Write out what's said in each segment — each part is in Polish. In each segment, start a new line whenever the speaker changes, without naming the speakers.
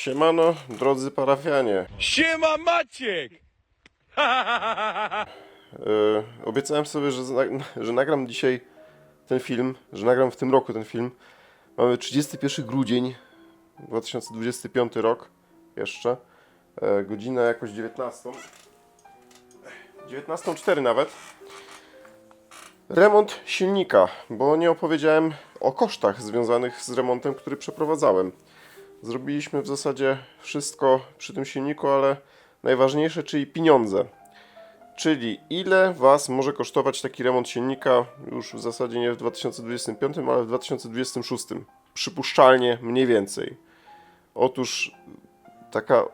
Siemano, drodzy parafianie.
Siema Maciek!
E, obiecałem sobie, że, że nagram dzisiaj ten film, że nagram w tym roku ten film. Mamy 31 grudzień 2025 rok jeszcze. E, godzina jakoś 19. 19.04 nawet. Remont silnika, bo nie opowiedziałem o kosztach związanych z remontem, który przeprowadzałem. Zrobiliśmy w zasadzie wszystko przy tym silniku, ale najważniejsze, czyli pieniądze. Czyli ile Was może kosztować taki remont silnika już w zasadzie nie w 2025, ale w 2026. Przypuszczalnie mniej więcej. Otóż taka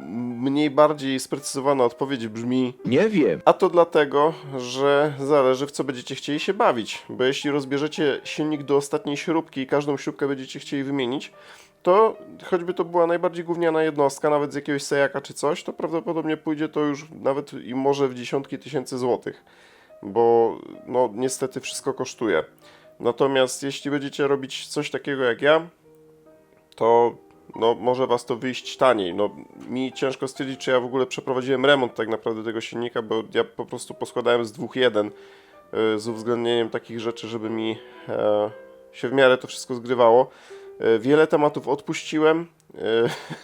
mniej bardziej sprecyzowana odpowiedź brzmi
Nie wiem.
a to dlatego, że zależy w co będziecie chcieli się bawić. Bo jeśli rozbierzecie silnik do ostatniej śrubki i każdą śrubkę będziecie chcieli wymienić, to choćby to była najbardziej gówniana jednostka, nawet z jakiegoś sejaka czy coś, to prawdopodobnie pójdzie to już nawet i może w dziesiątki tysięcy złotych. Bo no niestety wszystko kosztuje. Natomiast jeśli będziecie robić coś takiego jak ja, to no, może was to wyjść taniej. No, mi ciężko stwierdzić, czy ja w ogóle przeprowadziłem remont tak naprawdę tego silnika, bo ja po prostu poskładałem z dwóch jeden y, z uwzględnieniem takich rzeczy, żeby mi e, się w miarę to wszystko zgrywało. E, Wiele tematów odpuściłem. E,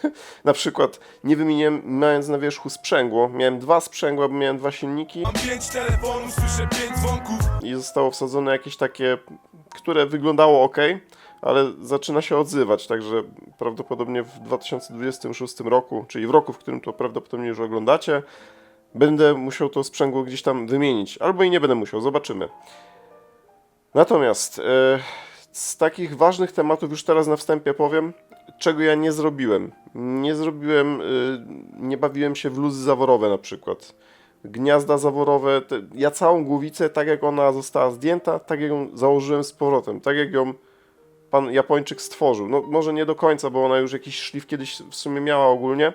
Na przykład nie wymieniłem, mając na wierzchu sprzęgło. Miałem dwa sprzęgła, bo miałem dwa silniki
Mam pięć telefonów, słyszę pięć dzwonków
i zostało wsadzone jakieś takie, które wyglądało ok, ale zaczyna się odzywać, także prawdopodobnie w 2026 roku, czyli w roku, w którym to prawdopodobnie już oglądacie, będę musiał to sprzęgło gdzieś tam wymienić, albo i nie będę musiał, zobaczymy. Natomiast e, z takich ważnych tematów już teraz na wstępie powiem, czego ja nie zrobiłem. Nie zrobiłem, e, nie bawiłem się w luzy zaworowe na przykład gniazda zaworowe. Ja całą głowicę, tak jak ona została zdjęta, tak jak ją założyłem z powrotem, tak jak ją pan Japończyk stworzył. No może nie do końca, bo ona już jakiś szlif kiedyś w sumie miała ogólnie,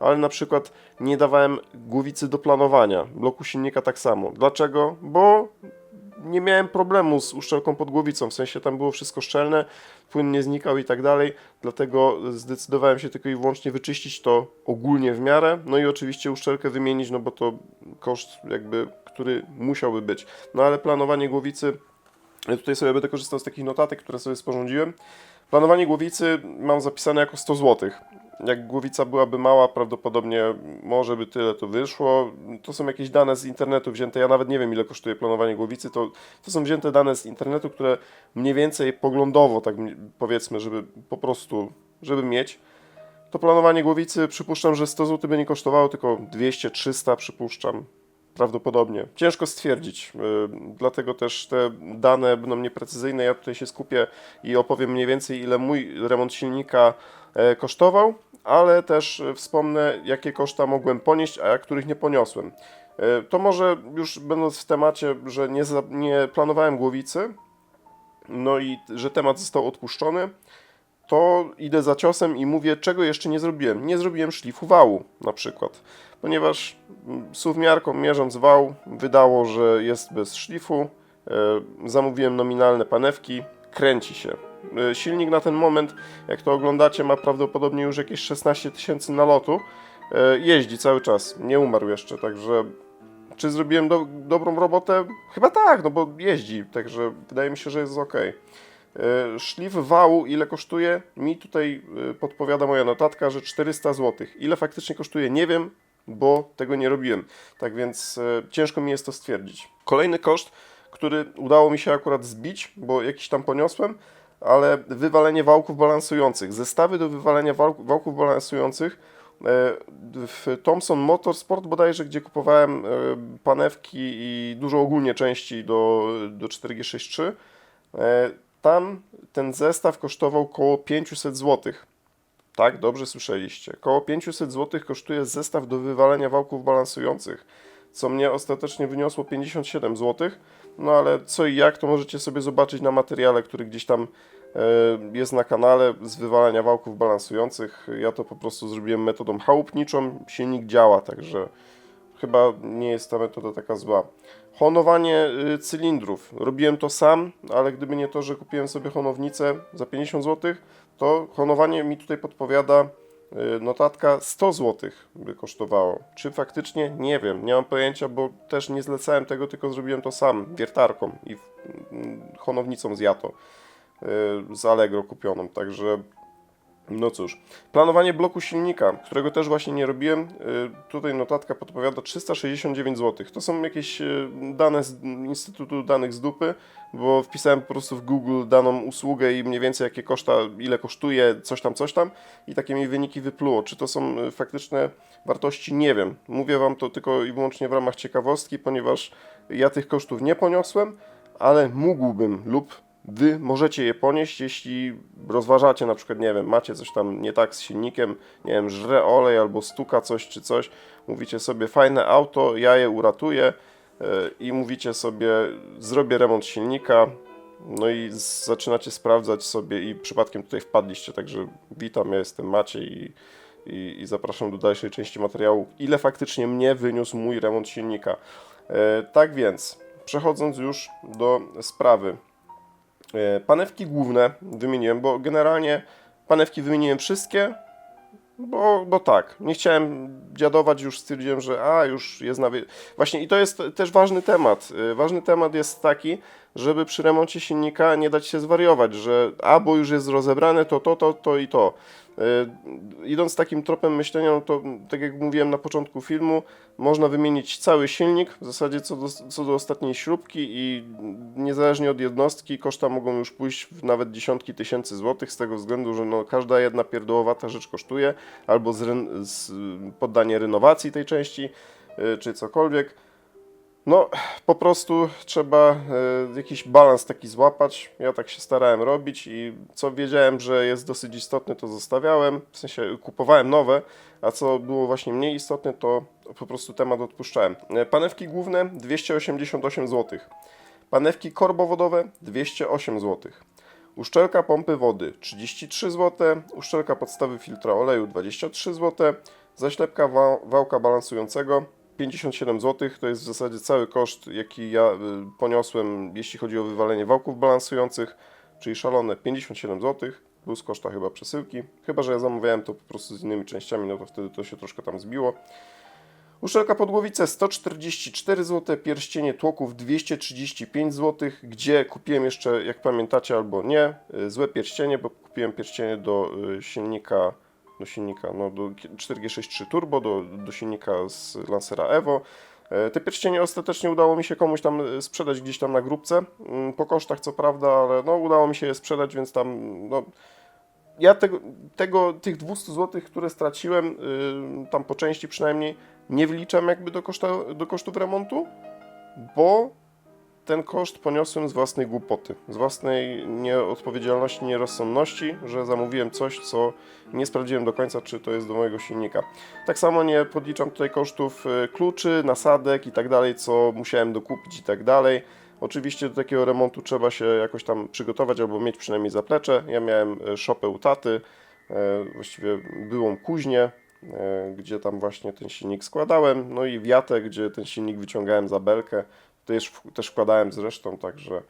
ale na przykład nie dawałem głowicy do planowania. Bloku silnika tak samo. Dlaczego? Bo nie miałem problemu z uszczelką pod głowicą, w sensie tam było wszystko szczelne, płyn nie znikał i tak dalej, dlatego zdecydowałem się tylko i wyłącznie wyczyścić to ogólnie w miarę, no i oczywiście uszczelkę wymienić, no bo to koszt jakby, który musiałby być. No ale planowanie głowicy, ja tutaj sobie będę korzystał z takich notatek, które sobie sporządziłem. Planowanie głowicy mam zapisane jako 100 zł. Jak głowica byłaby mała, prawdopodobnie może by tyle to wyszło. To są jakieś dane z internetu wzięte. Ja nawet nie wiem, ile kosztuje planowanie głowicy. To, to są wzięte dane z internetu, które mniej więcej poglądowo, tak powiedzmy, żeby po prostu, żeby mieć. To planowanie głowicy przypuszczam, że 100 zł by nie kosztowało, tylko 200-300 przypuszczam. Prawdopodobnie. Ciężko stwierdzić, yy, dlatego też te dane będą nieprecyzyjne. Ja tutaj się skupię i opowiem mniej więcej, ile mój remont silnika e, kosztował, ale też e, wspomnę, jakie koszta mogłem ponieść, a których nie poniosłem. E, To może już będąc w temacie, że nie, za, nie planowałem głowicy, no i że temat został odpuszczony, to idę za ciosem i mówię, czego jeszcze nie zrobiłem. Nie zrobiłem szlifu wału na przykład, ponieważ suwmiarką mierząc wał wydało, że jest bez szlifu. E, Zamówiłem nominalne panewki, kręci się. E, Silnik na ten moment, jak to oglądacie, ma prawdopodobnie już jakieś 16 tysięcy nalotu. E, Jeździ cały czas, nie umarł jeszcze, także czy zrobiłem do, dobrą robotę? Chyba tak, no bo jeździ, także wydaje mi się, że jest ok. E, Szlif wału ile kosztuje? Mi tutaj podpowiada moja notatka, że 400 zł. Ile faktycznie kosztuje? Nie wiem, bo tego nie robiłem. Tak więc ciężko mi jest to stwierdzić. Kolejny koszt, który udało mi się akurat zbić, bo jakiś tam poniosłem, ale wywalenie wałków balansujących. Zestawy do wywalenia wał- wałków balansujących e, w Thomson Motorsport bodajże, gdzie kupowałem e, panewki i dużo ogólnie części do, do 4G63. E, Tam ten zestaw kosztował około 500 zł. Tak, dobrze słyszeliście. Koło 500 zł kosztuje zestaw do wywalenia wałków balansujących, co mnie ostatecznie wyniosło 57 zł. No ale co i jak, to możecie sobie zobaczyć na materiale, który gdzieś tam e, jest na kanale z wywalania wałków balansujących. Ja to po prostu zrobiłem metodą chałupniczą. Silnik działa, także chyba nie jest ta metoda taka zła. Honowanie y, cylindrów. Robiłem to sam, ale gdyby nie to, że kupiłem sobie honownicę za 50 zł, to honowanie mi tutaj podpowiada notatka 100 zł by kosztowało. Czy faktycznie? Nie wiem, nie mam pojęcia, bo też nie zlecałem tego, tylko zrobiłem to sam, wiertarką i mm, honownicą z Jato, y, z Allegro kupioną, także no cóż, planowanie bloku silnika, którego też właśnie nie robiłem. y, Tutaj notatka podpowiada 369 zł. To są jakieś y, dane z Instytutu Danych z Dupy, bo wpisałem po prostu w Google daną usługę i mniej więcej jakie koszta, ile kosztuje, coś tam, coś tam i takie mi wyniki wypluło. Czy to są y, faktyczne wartości? Nie wiem. Mówię Wam to tylko i wyłącznie w ramach ciekawostki, ponieważ ja tych kosztów nie poniosłem, ale mógłbym lub Wy możecie je ponieść, jeśli rozważacie na przykład, nie wiem, macie coś tam nie tak z silnikiem, nie wiem, żre olej albo stuka coś czy coś, mówicie sobie fajne auto, ja je uratuję yy, i mówicie sobie zrobię remont silnika, no i zaczynacie sprawdzać sobie i przypadkiem tutaj wpadliście, także witam, ja jestem Maciej i, i, i zapraszam do dalszej części materiału, ile faktycznie mnie wyniósł mój remont silnika. Yy, tak więc, przechodząc już do sprawy, E, Panewki główne wymieniłem, bo generalnie panewki wymieniłem wszystkie, bo, bo tak, nie chciałem dziadować, już stwierdziłem, że a, już jest na... Właśnie i to jest też ważny temat. E, Ważny temat jest taki, żeby przy remoncie silnika nie dać się zwariować, że a, bo już jest rozebrane, to to, to, to i to. E, Idąc takim tropem myślenia, no to tak jak mówiłem na początku filmu, można wymienić cały silnik, w zasadzie co do, co do ostatniej śrubki i niezależnie od jednostki koszta mogą już pójść w nawet dziesiątki tysięcy złotych z tego względu, że no, każda jedna pierdołowata rzecz kosztuje albo z, z, poddanie renowacji tej części y, czy cokolwiek. No, po prostu trzeba y, jakiś balans taki złapać. Ja tak się starałem robić i co wiedziałem, że jest dosyć istotne, to zostawiałem. W sensie kupowałem nowe, a co było właśnie mniej istotne, to po prostu temat odpuszczałem. E, Panewki główne 288 zł. Panewki korbowodowe 208 zł. Uszczelka pompy wody 33 zł, uszczelka podstawy filtra oleju 23 zł, zaślepka wa- wałka balansującego 57 zł. To jest w zasadzie cały koszt, jaki ja y, poniosłem, jeśli chodzi o wywalenie wałków balansujących, czyli szalone 57 zł, plus koszta chyba przesyłki. Chyba, że ja zamawiałem to po prostu z innymi częściami, no to wtedy to się troszkę tam zbiło. Uszczelka podłowice 144 zł, pierścienie tłoków 235 zł, gdzie kupiłem jeszcze, jak pamiętacie albo nie, y, złe pierścienie, bo kupiłem pierścienie do y, silnika, do silnika, no do 4G63 Turbo, do, do silnika z Lancera Evo. E, Te pierścienie ostatecznie udało mi się komuś tam y, sprzedać gdzieś tam na grupce, mm, po kosztach co prawda, ale no udało mi się je sprzedać, więc tam no, ja tego, tego, tych 200 zł, które straciłem, y, tam po części przynajmniej, nie wliczam jakby do, koszta, do kosztów remontu, bo ten koszt poniosłem z własnej głupoty, z własnej nieodpowiedzialności, nierozsądności, że zamówiłem coś, co nie sprawdziłem do końca, czy to jest do mojego silnika. Tak samo nie podliczam tutaj kosztów y, kluczy, nasadek i tak dalej, co musiałem dokupić i tak dalej. Oczywiście do takiego remontu trzeba się jakoś tam przygotować albo mieć przynajmniej zaplecze. Ja miałem e, szopę u taty, e, właściwie byłą kuźnię, gdzie tam właśnie ten silnik składałem, no i wiatę, gdzie ten silnik wyciągałem za belkę. Też, też wkładałem zresztą, także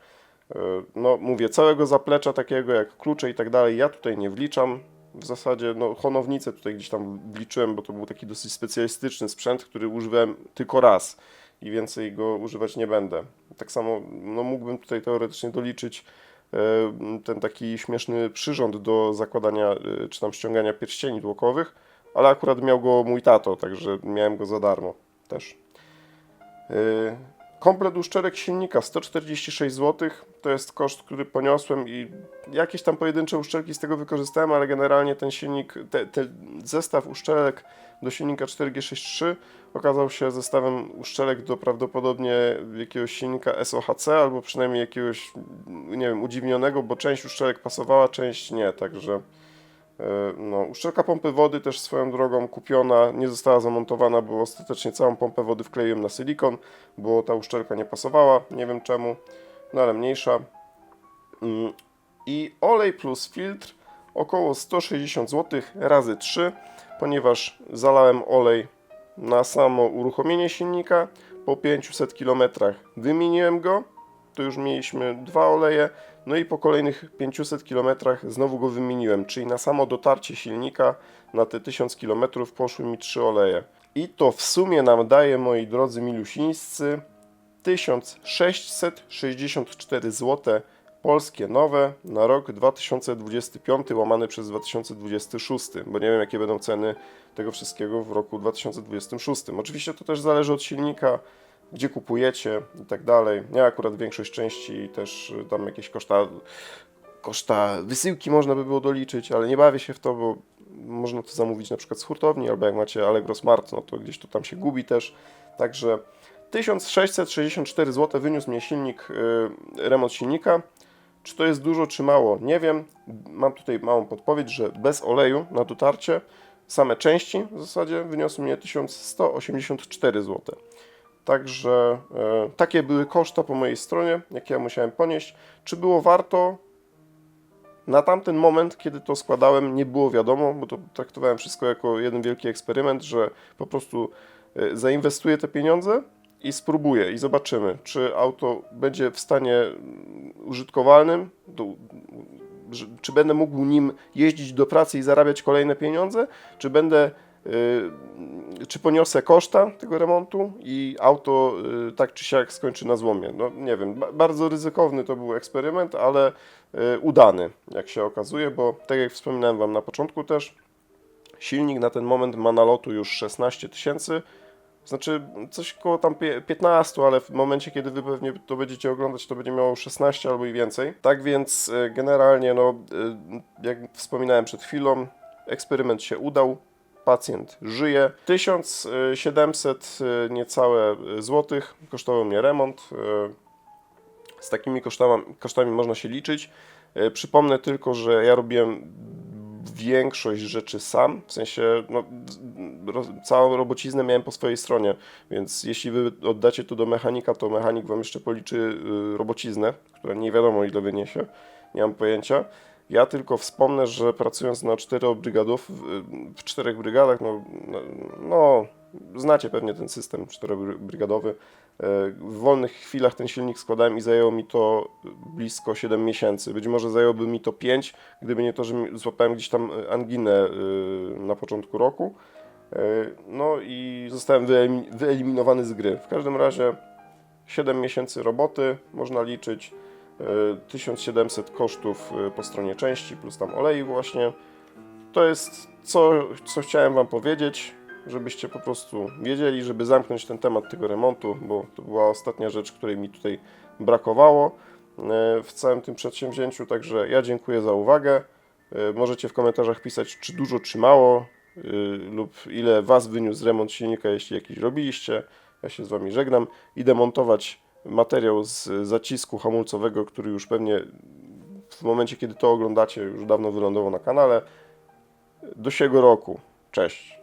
e, no mówię, całego zaplecza takiego jak klucze i tak dalej, ja tutaj nie wliczam. W zasadzie no, honownicę tutaj gdzieś tam wliczyłem, bo to był taki dosyć specjalistyczny sprzęt, który używałem tylko raz i więcej go używać nie będę. Tak samo no, mógłbym tutaj teoretycznie doliczyć e, ten taki śmieszny przyrząd do zakładania e, czy tam ściągania pierścieni tłokowych, ale akurat miał go mój tato, także miałem go za darmo też. Komplet uszczelek silnika 146 zł to jest koszt, który poniosłem i jakieś tam pojedyncze uszczelki z tego wykorzystałem, ale generalnie ten silnik, te, ten zestaw uszczelek do silnika 4G63 okazał się zestawem uszczelek do prawdopodobnie jakiegoś silnika SOHC albo przynajmniej jakiegoś, nie wiem, udziwnionego, bo część uszczelek pasowała, część nie, także no, uszczelka pompy wody też swoją drogą kupiona, nie została zamontowana, bo ostatecznie całą pompę wody wkleiłem na silikon, bo ta uszczelka nie pasowała, nie wiem czemu, no ale mniejsza. Mm, I olej plus filtr około 160 zł razy 3, ponieważ zalałem olej na samo uruchomienie silnika. Po 500 km wymieniłem go. To już mieliśmy dwa oleje. No i po kolejnych 500 km znowu go wymieniłem, czyli na samo dotarcie silnika na te 1000 km poszły mi trzy oleje. I to w sumie nam daje, moi drodzy milusińscy, 1664 zł polskie nowe na rok 2025 łamany przez 2026, bo nie wiem jakie będą ceny tego wszystkiego w roku 2026. Oczywiście to też zależy od silnika, gdzie kupujecie i tak dalej. Ja akurat większość części też y, tam jakieś koszta, koszta wysyłki można by było doliczyć, ale nie bawię się w to, bo można to zamówić na przykład z hurtowni, albo jak macie Allegro Smart, no to gdzieś to tam się gubi też. Także 1664 zł wyniósł mnie silnik, y, remont silnika. Czy to jest dużo, czy mało? Nie wiem. Mam tutaj małą podpowiedź, że bez oleju na dotarcie same części w zasadzie wyniosły mnie 1184 zł. Także e, takie były koszta po mojej stronie, jakie ja musiałem ponieść. Czy było warto? Na tamten moment, kiedy to składałem, nie było wiadomo, bo to traktowałem wszystko jako jeden wielki eksperyment, że po prostu e, zainwestuję te pieniądze i spróbuję i zobaczymy, czy auto będzie w stanie mm, użytkowalnym, do, czy będę mógł nim jeździć do pracy i zarabiać kolejne pieniądze, czy będę czy poniosę koszta tego remontu i auto y, tak czy siak skończy na złomie. No nie wiem, ba- bardzo ryzykowny to był eksperyment, ale y, udany, jak się okazuje, bo tak jak wspominałem Wam na początku też, silnik na ten moment ma na lotu już 16 tysięcy, znaczy coś koło tam pie- 15, ale w momencie, kiedy wy pewnie to będziecie oglądać, to będzie miało 16 albo i więcej. Tak więc generalnie, no, jak wspominałem przed chwilą, eksperyment się udał. Pacjent żyje. 1700 e, niecałe e, złotych kosztował mnie remont. E, Z takimi kosztami, kosztami można się liczyć. Przypomnę tylko, że ja robiłem większość rzeczy sam, w sensie no, ro, całą robociznę miałem po swojej stronie, więc jeśli wy oddacie to do mechanika, to mechanik wam jeszcze policzy y, robociznę, która nie wiadomo ile wyniesie, nie mam pojęcia. Ja tylko wspomnę, że pracując na czterobrygadów, w, w czterech brygadach, no, no, no znacie pewnie ten system czterobrygadowy, E, W wolnych chwilach ten silnik składałem i zajęło mi to blisko 7 miesięcy. Być może zajęłoby mi to 5, gdyby nie to, że złapałem gdzieś tam e, anginę y, na początku roku. E, No i zostałem wyelimi- wyeliminowany z gry. W każdym razie 7 miesięcy roboty można liczyć. E, 1700 kosztów e, po stronie części, plus tam olej właśnie. To jest co, co chciałem Wam powiedzieć, żebyście po prostu wiedzieli, żeby zamknąć ten temat tego remontu, bo to była ostatnia rzecz, której mi tutaj brakowało e, w całym tym przedsięwzięciu. Także ja dziękuję za uwagę. E, Możecie w komentarzach pisać, czy dużo, czy mało, lub ile Was wyniósł remont silnika, jeśli jakiś robiliście. Ja się z Wami żegnam. Idę montować materiał z zacisku hamulcowego, który już pewnie w momencie, kiedy to oglądacie, już dawno wylądował na kanale. Do siego roku. Cześć.